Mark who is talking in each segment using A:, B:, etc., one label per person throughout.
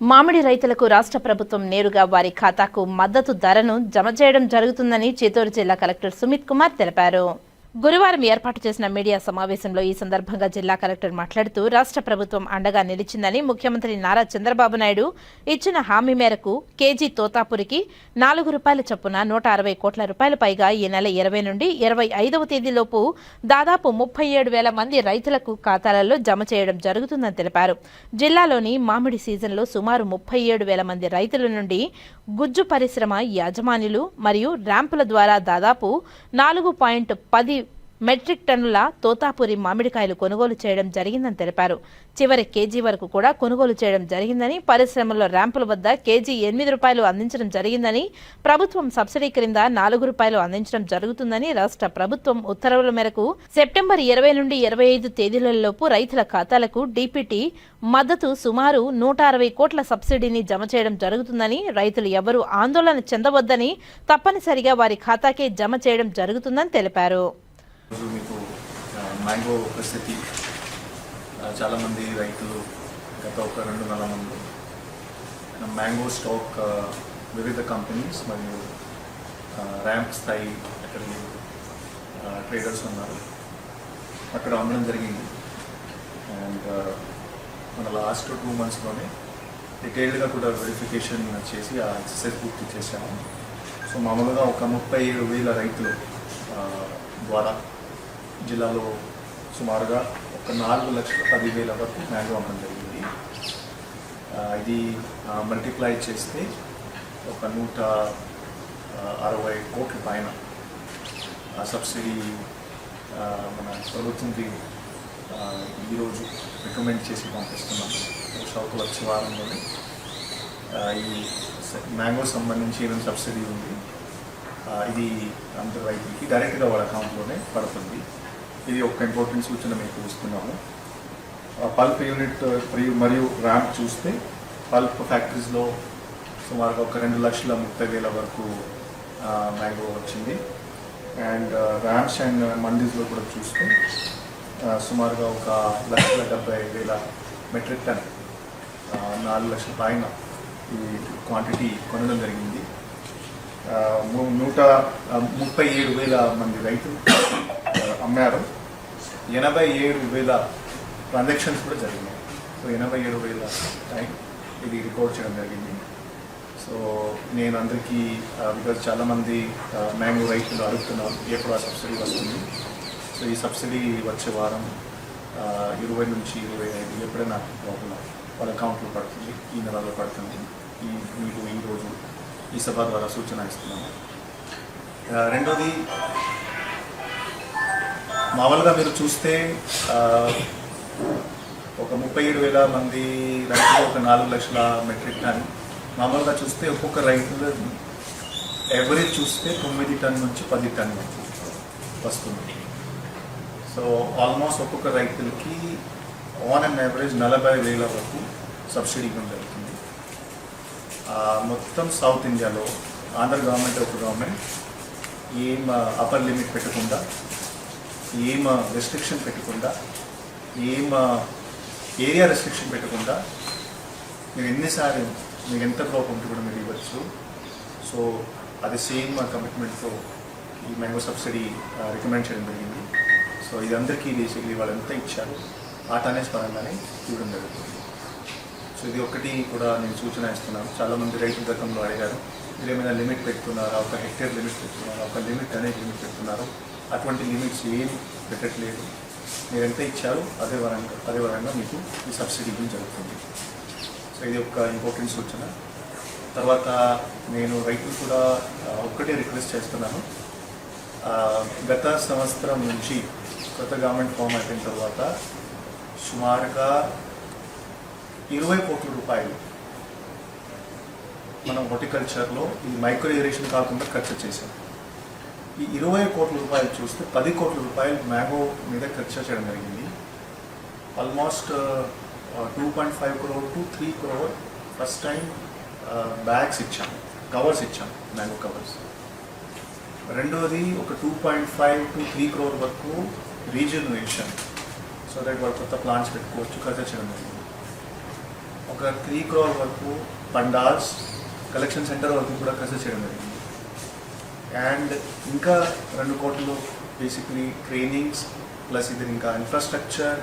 A: మామిడి రైతులకు రాష్ట్ర ప్రభుత్వం నేరుగా వారి ఖాతాకు మద్దతు ధరను జమ చేయడం జరుగుతుందని చిత్తూరు జిల్లా కలెక్టర్ సుమిత్ కుమార్ తెలిపారు. గురువారం ఏర్పాటు చేసిన మీడియా సమావేశంలో ఈ సందర్భంగా జిల్లా కలెక్టర్ మాట్లాడుతూ రాష్ట్ర ప్రభుత్వం అండగా నిలిచిందని ముఖ్యమంత్రి నారా చంద్రబాబు నాయుడు ఇచ్చిన హామీ మేరకు కేజీ తోతాపురికి నాలుగు రూపాయల చొప్పున నూట అరవై కోట్ల రూపాయల పైగా ఈ నెల ఇరవై నుండి ఇరవై ఐదవ తేదీలోపు దాదాపు ముప్పై ఏడు వేల మంది రైతులకు ఖాతాలలో జమ చేయడం జరుగుతుందని తెలిపారు. జిల్లాలోని మామిడి సీజన్లో సుమారు ముప్పై ఏడు వేల మంది రైతుల నుండి గుజ్జు పరిశ్రమ యాజమాన్యులు మరియు ర్యాంపుల ద్వారా దాదాపు నాలుగు పాయింట్ పది మెట్రిక్ టన్నుల తోతాపురి మామిడికాయలు కొనుగోలు చేయడం జరిగిందని తెలిపారు. చివరి కేజీ వరకు కూడా కొనుగోలు చేయడం జరిగిందని పరిశ్రమల్లో ర్యాంపుల వద్ద కేజీ ఎనిమిది రూపాయలు అందించడం జరిగిందని ప్రభుత్వం సబ్సిడీ క్రింద నాలుగు రూపాయలు అందించడం జరుగుతుందని రాష్ట్ర ప్రభుత్వం ఉత్తర్వుల మేరకు సెప్టెంబర్ ఇరవై నుండి ఇరవై ఐదు తేదీలలోపు రైతుల ఖాతాలకు డీపీటీ మద్దతు సుమారు నూట అరవై కోట్ల సబ్సిడీని జమ చేయడం జరుగుతుందని రైతులు ఎవరూ ఆందోళన చెందవద్దని తప్పనిసరిగా వారి ఖాతాకే జమ చేయడం జరుగుతుందని తెలిపారు.
B: రోజు మీకు మ్యాంగో పరిస్థితి చాలామంది రైతులు గత ఒక రెండు నెలల ముందు మ్యాంగో స్టాక్ వివిధ కంపెనీస్ మరియు ర్యాంప్ స్థాయి అక్కడ ట్రేడర్స్ ఉన్నారు. అక్కడ అమ్మడం జరిగింది. అండ్ మన లాస్ట్ టూ మంత్స్లోనే డీటెయిల్డ్గా కూడా వెరిఫికేషన్ చేసి ఆ ఎక్సర్సైజ్ పూర్తి చేశాము. సో మామూలుగా ఒక ముప్పై ఏడు వేల రైతులు ద్వారా జిల్లాలో సుమారుగా ఒక నాలుగు లక్షల పదివేల వరకు మ్యాంగో అమ్మడం జరిగింది. ఇది మల్టిప్లై చేస్తే ఒక నూట అరవై కోట్ల పైన ఆ సబ్సిడీ మన ప్రభుత్వంకి ఈరోజు రికమెండ్ చేసి పంపిస్తున్నాం. షాకు వచ్చే వారంలోనే ఈ మ్యాంగో సంబంధించి ఏమైనా సబ్సిడీ ఉంది ఇది అంత రైతులకి డైరెక్ట్గా వాళ్ళ అకౌంట్లోనే పడుతుంది. ఇది ఒక ఇంపార్టెంట్ సూచన మీకు ఇస్తున్నాము. పల్ప్ యూనిట్ మరియు మరియు ర్యాంప్ చూస్తే పల్ప్ ఫ్యాక్టరీస్లో సుమారుగా ఒక రెండు లక్షల ముప్పై వేల వరకు మ్యాంగో వచ్చింది. అండ్ ర్యాంప్స్ అండ్ మండీస్లో కూడా చూస్తే సుమారుగా ఒక లక్షల డెబ్బై వేల మెట్రిక్ టన్ నాలుగు లక్షల పైన ఈ క్వాంటిటీ కొనడం జరిగింది. నూట ముప్పై ఏడు వేల మంది రైతులు అమ్మారు. ఎనభై ఏడు వేల ట్రాన్సాక్షన్స్ కూడా జరిగినాయి. సో ఎనభై ఏడు వేల టైం ఇది రికార్డ్ చేయడం జరిగింది. సో నేను అందరికీ బికాజ్ చాలామంది మ్యాంగో రైతులు అడుగుతున్నారు ఎప్పుడు ఆ సబ్సిడీ వస్తుంది. సో ఈ సబ్సిడీ వచ్చే వారం ఇరవై నుంచి ఇరవై ఐదు ఎప్పుడైనా లోపల వాళ్ళ అకౌంట్లో పడుతుంది ఈ నెలలో పడుతుంది. ఈ మీకు ఈరోజు ఈ సభ ద్వారా సూచన ఇస్తున్నాను రెండోది మామూలుగా మీరు చూస్తే ఒక ముప్పై ఏడు వేల మంది రైతులు ఒక నాలుగు లక్షల మెట్రిక్ టన్. మామూలుగా చూస్తే ఒక్కొక్క రైతులు ఎవరేజ్ చూస్తే తొమ్మిది టన్ నుంచి పది టన్ వస్తుంది. సో ఆల్మోస్ట్ ఒక్కొక్క రైతులకి ఆన్ అండ్ యావరేజ్ నలభై వేల వరకు సబ్సిడీ జరుగుతుంది. మొత్తం సౌత్ ఇండియాలో ఆంధ్ర గవర్నమెంట్ ఒక గవర్నమెంట్ ఏం అప్పర్ లిమిట్ పెట్టకుండా ఏం రెస్ట్రిక్షన్ పెట్టకుండా ఏం ఏరియా రెస్ట్రిక్షన్ పెట్టకుండా మీరు ఎన్నిసార్లు మీకు ఎంత క్రాప్ ఉంటే కూడా మీరు ఇవ్వచ్చు. సో అది సేమ్ కమిట్మెంట్తో ఈ మ్యాంగో సబ్సిడీ రికమెండ్ చేయడం జరిగింది. సో ఇది అందరికీ బేసిక్లీ వాళ్ళు ఎంత ఇచ్చారు ఆ టనేజ్ పరంగానే ఇవ్వడం జరుగుతుంది. సో ఇది ఒకటి కూడా నేను సూచన ఇస్తున్నాను. చాలామంది రైతు గతంలో అడిగారు మీరు ఏమైనా లిమిట్ పెడుతున్నారా? ఒక హెక్టేర్ లిమిట్ పెడుతున్నారా? ఒక లిమిట్ అనేది లిమిట్ పెడుతున్నారు? అటువంటి లిమిట్స్ ఏం పెట్టట్లేదు. మీరు ఎంత ఇచ్చారో అదే వరంగా అదే వరంగా మీకు ఈ సబ్సిడీ ఇవ్వడం జరుగుతుంది. సో ఇది ఒక ఇంపార్టెంట్ సూచన. తర్వాత నేను రైతులు కూడా ఒక్కటే రిక్వెస్ట్ చేస్తున్నాను. గత సంవత్సరం నుంచి కొత్త గవర్నమెంట్ ఫామ్ అయిపోయిన తర్వాత సుమారుగా ఇరవై కోట్ల రూపాయలు మనం హార్టికల్చర్లో ఈ మైక్రో ఇరిగేషన్ కాకుండా ఖర్చు చేశాం. ఈ ఇరవై కోట్ల రూపాయలు చూస్తే పది కోట్ల రూపాయలు మ్యాంగో మీద ఖర్చు చేయడం జరిగింది. Almost two point five crore to three crore first time bags ఇచ్చాం. కవర్స్ ఇచ్చాం మ్యాంగో కవర్స్ రెండోది ఒక two point five to three crore వరకు రీజనరేషన్ సో దట్ వాళ్ళు కొత్త ప్లాంట్స్ పెట్టుకోవచ్చు ఖర్చు చేయడం జరిగింది. ఒక ఒక త్రీ క్రోర్ వరకు పండాల్స్ కలెక్షన్ సెంటర్ వరకు కూడా ఖర్చు చేయడం జరిగింది. అండ్ ఇంకా రెండు కోట్లు బేసిక్లీ ట్రైనింగ్స్ ప్లస్ ఇది ఇంకా ఇన్ఫ్రాస్ట్రక్చర్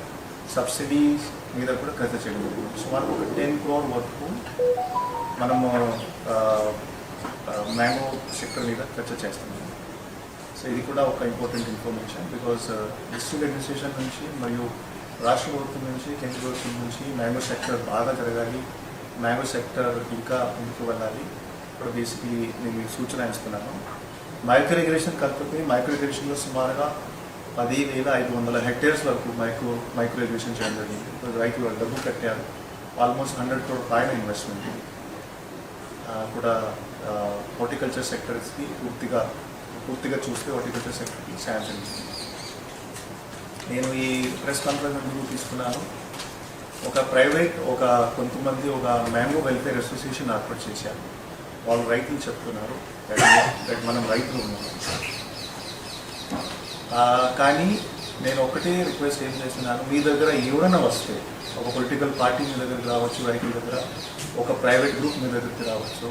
B: సబ్సిడీస్ మీద కూడా ఖర్చు చేయడం సో సుమారు ఒక టెన్ క్రోర్ వరకు మనము మ్యాంగో సెక్టర్ మీద ఖర్చు చేస్తున్నాము సో ఇది కూడా ఒక important information because district administration నుంచి మరియు రాష్ట్ర ప్రభుత్వం నుంచి కేంద్ర ప్రభుత్వం నుంచి మ్యాంగో సెక్టర్ బాగా జరగాలి. మ్యాంగో సెక్టర్ ఇంకా ముందుకు వెళ్ళాలి. ఇప్పుడు బేసిక్లీ నేను మీకు సూచన ఇస్తున్నాను. మైక్రో ఇరిగేషన్ కలిపితే మైక్రో ఇరిగేషన్లో సుమారుగా పది వేల ఐదు వందల హెక్టేర్స్ వరకు మైక్రో మైక్రో ఇరిగేషన్ చేయడం జరిగింది. రైతులు డబ్బు కట్టారు. ఆల్మోస్ట్ హండ్రెడ్ క్రోడ్ పైన ఇన్వెస్ట్మెంట్. కూడా హార్టికల్చర్ సెక్టర్స్కి పూర్తిగా పూర్తిగా చూస్తే హార్టికల్చర్ సెక్టర్కి శాంక్షన్ నేను ఈ ప్రెస్ కాన్ఫరెన్స్ ఎందుకు తీసుకున్నాను. ఒక ప్రైవేట్ ఒక కొంతమంది ఒక మ్యాంగో వెల్ఫేర్ అసోసియేషన్ ఏర్పాటు చేశారు. వాళ్ళు రైతులు చెప్తున్నారు. That మనం రైతులు ఉన్నాము కానీ నేను ఒకటే రిక్వెస్ట్ ఏం చేస్తున్నాను మీ దగ్గర ఎవరైనా వస్తే ఒక పొలిటికల్ పార్టీ మీ దగ్గరికి రావచ్చు రైతుల దగ్గర ఒక ప్రైవేట్ గ్రూప్ మీ దగ్గరికి రావచ్చు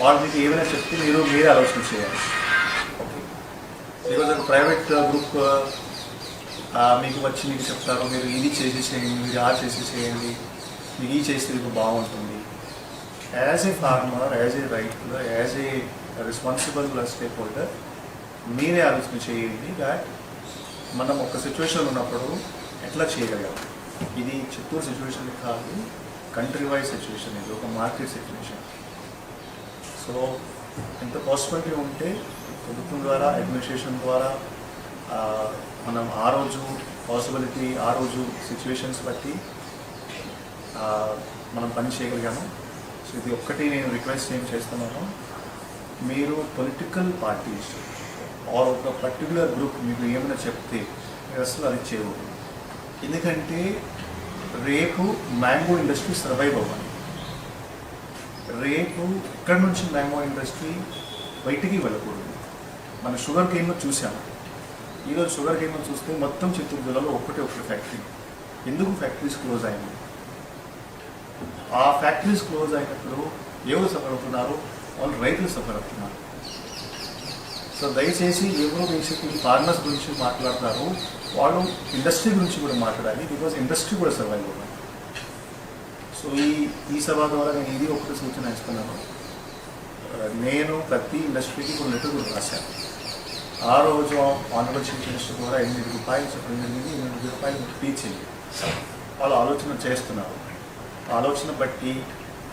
B: వాళ్ళు మీకు ఏమైనా చెప్తే మీరు మీరే ఆలోచన చేయాలి. ఓకే ఈరోజు ఒక ప్రైవేట్ గ్రూప్ మీకు వచ్చి మీకు చెప్తారు మీరు ఇది చేసి చేయండి మీరు ఆ చేసేసేయండి మీకు ఈ చేస్తే మీకు బాగుంటుంది. As a farmer as a రైతులు as a responsible stakeholder మీరే ఆలోచన చేయండి దాట్ మనం ఒక సిచ్యువేషన్ ఉన్నప్పుడు ఎట్లా చేయగలం? ఇది చిత్తూరు సిచ్యువేషన్ కాదు కంట్రీ వైజ్ సిచ్యువేషన్ ఇది ఒక మార్కెట్ సిచ్యువేషన్ సో ఎంత పాసిబిలిటీ ఉంటే ప్రభుత్వం ద్వారా అడ్మినిస్ట్రేషన్ ద్వారా మనం ఆ రోజు పాసిబిలిటీ ఆ రోజు సిచ్యువేషన్స్ బట్టి మనం పని చేయగలిగాము. సో ఇది ఒక్కటి నేను రిక్వెస్ట్ ఏం చేస్తున్నాను. మీరు పొలిటికల్ పార్టీస్ ఆర్ ఒక పర్టికులర్ గ్రూప్ మీకు ఏమైనా చెప్తే మీరు అసలు అది చేయవు. ఎందుకంటే రేపు మ్యాంగో ఇండస్ట్రీ సర్వైవ్ అవ్వాలి. రేపు ఇక్కడ నుంచి మ్యాంగో ఇండస్ట్రీ బయటికి వెళ్ళకూడదు. మన షుగర్ కేన్లో చూసాము ఈరోజు షుగర్ కేన్లో చూస్తే మొత్తం చిత్తూరు జిల్లాలో ఒకటే ఒకటి ఫ్యాక్టరీ ఎందుకు ఫ్యాక్టరీస్ క్లోజ్ అయింది ఆ ఫ్యాక్టరీస్ క్లోజ్ అయినప్పుడు ఎవరు సఫర్ అవుతున్నారు వాళ్ళు రైతులు సఫర్ అవుతున్నారు సో దయచేసి ఎవరు బేసిక్లీ ఫార్మర్స్ గురించి మాట్లాడతారు వాళ్ళు ఇండస్ట్రీ గురించి కూడా మాట్లాడాలి బికాజ్ ఇండస్ట్రీ కూడా సర్వైవ్ అవ్వాలి. సో ఈ ఈ సభ ద్వారా నేను ఇది ఒకటి సూచన ఇస్తున్నాను. నేను ప్రతి ఇండస్ట్రీకి కొన్ని లెటర్ కూడా రాశాను. ఆ రోజు ఆనరబుల్ చీఫ్ మినిస్టర్ ద్వారా ఎనిమిది రూపాయలు చెప్పడం జరిగింది ఎనిమిది రూపాయలు టీచ్ వాళ్ళు ఆలోచన చేస్తున్నారు. ఆలోచన బట్టి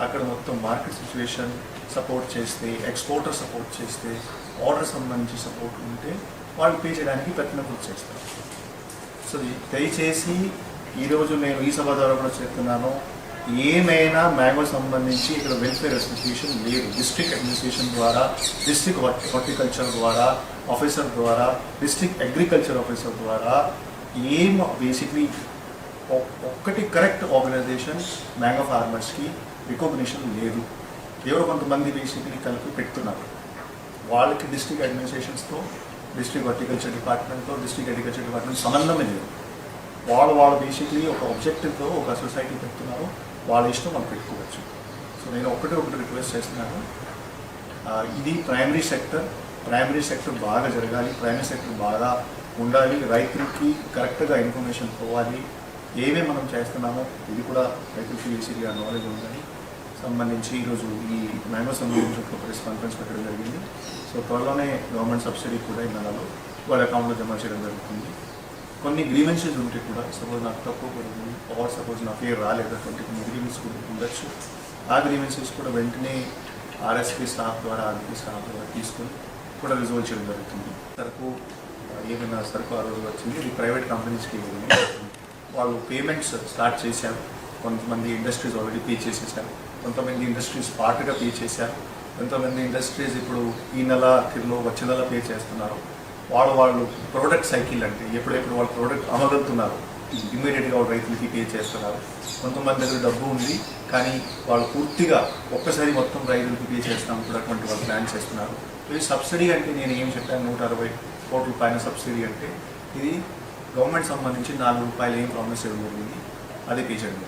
B: అక్కడ మొత్తం మార్కెట్ సిచ్యువేషన్ సపోర్ట్ చేస్తే ఎక్స్పోర్టర్ సపోర్ట్ చేస్తే ఆర్డర్ సంబంధించి సపోర్ట్ ఉంటే వాళ్ళు పే చేయడానికి ప్రతినప్పుడు చేస్తారు. సో దయచేసి ఈరోజు నేను ఈ సభ ద్వారా కూడా చెప్తున్నాను ఏమైనా మ్యాంగో సంబంధించి ఇక్కడ వెల్ఫేర్ అసోసియేషన్ లేదు. డిస్ట్రిక్ట్ అడ్మినిస్ట్రేషన్ ద్వారా డిస్ట్రిక్ట్ హార్టికల్చర్ ద్వారా ఆఫీసర్ ద్వారా డిస్ట్రిక్ట్ అగ్రికల్చర్ ఆఫీసర్ ద్వారా ఏం బేసిక్లీ ఒక్కటి కరెక్ట్ ఆర్గనైజేషన్ మ్యాంగో ఫార్మర్స్కి రికగ్నిషన్ లేదు. ఎవరో కొంతమంది బేసిక్లీ కలిపి పెడుతున్నారు? వాళ్ళకి డిస్ట్రిక్ట్ అడ్మినిస్ట్రేషన్స్తో డిస్ట్రిక్ట్ హార్టికల్చర్ డిపార్ట్మెంట్తో డిస్ట్రిక్ట్ అగ్రికల్చర్ డిపార్ట్మెంట్ సంబంధమే లేదు. వాళ్ళు వాళ్ళు బేసిక్లీ ఒక ఆబ్జెక్టివ్తో ఒక సొసైటీ పెడుతున్నారు. వాళ్ళ ఇష్టం వాళ్ళు పెట్టుకోవచ్చు. సో నేను ఒకటే ఒకటి రిక్వెస్ట్ చేస్తున్నాను. ఇది ప్రైమరీ సెక్టర్ ప్రైమరీ సెక్టర్ బాగా జరగాలి. ప్రైమరీ సెక్టర్ బాగా ఉండాలి. రైతులకి కరెక్ట్గా ఇన్ఫర్మేషన్ పోవాలి. ఏమేమి మనం చేస్తున్నామో ఇది కూడా రైతులకి బేసిక్గా నాలెడ్జ్ ఉందని సంబంధించి ఈరోజు ఈ మ్యాంగో సంబంధించి ఒక ప్రెస్ కాన్ఫరెన్స్ పెట్టడం జరిగింది. సో త్వరలోనే గవర్నమెంట్ సబ్సిడీ కూడా ఈ నెలలో వాళ్ళ అకౌంట్లో జమ చేయడం జరుగుతుంది. కొన్ని గ్రీవెన్సెస్ ఉంటే కూడా సపోజ్ నాకు తక్కువ పడింది ఆర్ సపోజ్ నా పేరు రాలేదు అటువంటి కొన్ని గ్రీవెన్స్ కూడా ఉండొచ్చు. ఆ గ్రీవెన్సెస్ కూడా వెంటనే ఆర్ఎస్పీ స్టాఫ్ ద్వారా ఆర్పీ స్టాఫ్ ద్వారా తీసుకొని కూడా రిజర్వ్ చేయడం జరుగుతుంది. సరుకు ఏమైనా సరుకు ఆ రోజు వచ్చింది ఇది ప్రైవేట్ కంపెనీస్కి వెళ్ళింది వాళ్ళు పేమెంట్స్ స్టార్ట్ చేశారు. కొంతమంది ఇండస్ట్రీస్ ఆల్రెడీ పే చేసేసారు. కొంతమంది ఇండస్ట్రీస్ పార్ట్గా పే చేశారు. కొంతమంది ఇండస్ట్రీస్ ఇప్పుడు ఈ నెల కిలో వచ్చే నెల పే చేస్తున్నారు. వాళ్ళు వాళ్ళు ప్రోడక్ట్ సైకిల్ అంటే ఎప్పుడెప్పుడు వాళ్ళు ప్రోడక్ట్ అమ్మగలుగుతున్నారు ఇమ్మీడియట్గా వాళ్ళు రైతులకి పే చేస్తున్నారు. కొంతమంది దగ్గర డబ్బు ఉంది కానీ వాళ్ళు పూర్తిగా ఒక్కసారి మొత్తం రైతులకి పే చేస్తాం కూడా అటువంటి వాళ్ళు ప్లాన్ చేస్తున్నారు. ఇది సబ్సిడీ అంటే నేను ఏం చెప్పాను? నూట అరవై కోట్ల పైన సబ్సిడీ అంటే ఇది గవర్నమెంట్ సంబంధించి నాలుగు రూపాయలు ఏం ప్రామిస్ చేయడం జరిగింది అది పే చేయడం